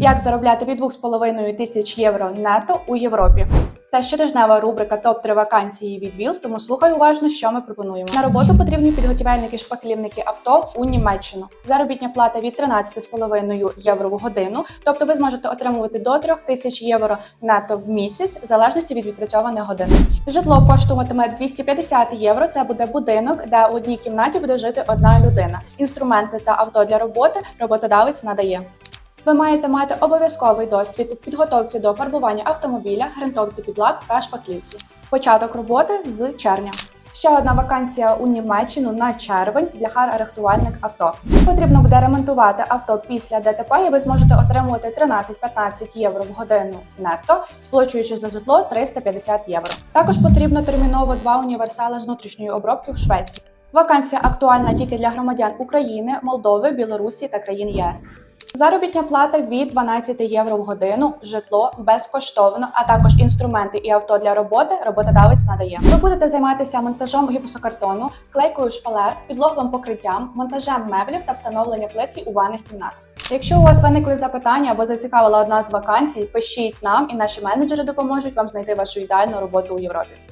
Як заробляти від 2,5 тисяч євро нето у Європі? Це щотижнева рубрика топ-3 вакансії від Вілс, тому слухай уважно, що ми пропонуємо. На роботу потрібні підготівельники шпаклівники авто у Німеччину. Заробітня плата від 13,5 євро в годину, тобто ви зможете отримувати до 3 тисяч євро нето в місяць, в залежності від відпрацьованих годин. Житло коштуватиме 250 євро. Це буде будинок, де у одній кімнаті буде жити одна людина. Інструменти та авто для роботи роботодавець надає. Ви маєте мати обов'язковий досвід в підготовці до фарбування автомобіля, ґрунтовці під лак та шпаклівці. Початок роботи з червня. Ще одна вакансія у Німеччину на червень для хар-рихтувальник авто. Потрібно буде ремонтувати авто після ДТП, і ви зможете отримувати 13-15 євро в годину нетто, сплачуючи за житло 350 євро. Також потрібно терміново два універсали з внутрішньої обробки в Швеції. Вакансія актуальна тільки для громадян України, Молдови, Білорусі та країн ЄС. Заробітня плата від 12 євро в годину, житло безкоштовно, а також інструменти і авто для роботи роботодавець надає. Ви будете займатися монтажом гіпсокартону, клейкою шпалер, підлоговим покриттям, монтажем меблів та встановлення плитки у ванних кімнатах. Якщо у вас виникли запитання або зацікавила одна з вакансій, пишіть нам, і наші менеджери допоможуть вам знайти вашу ідеальну роботу у Європі.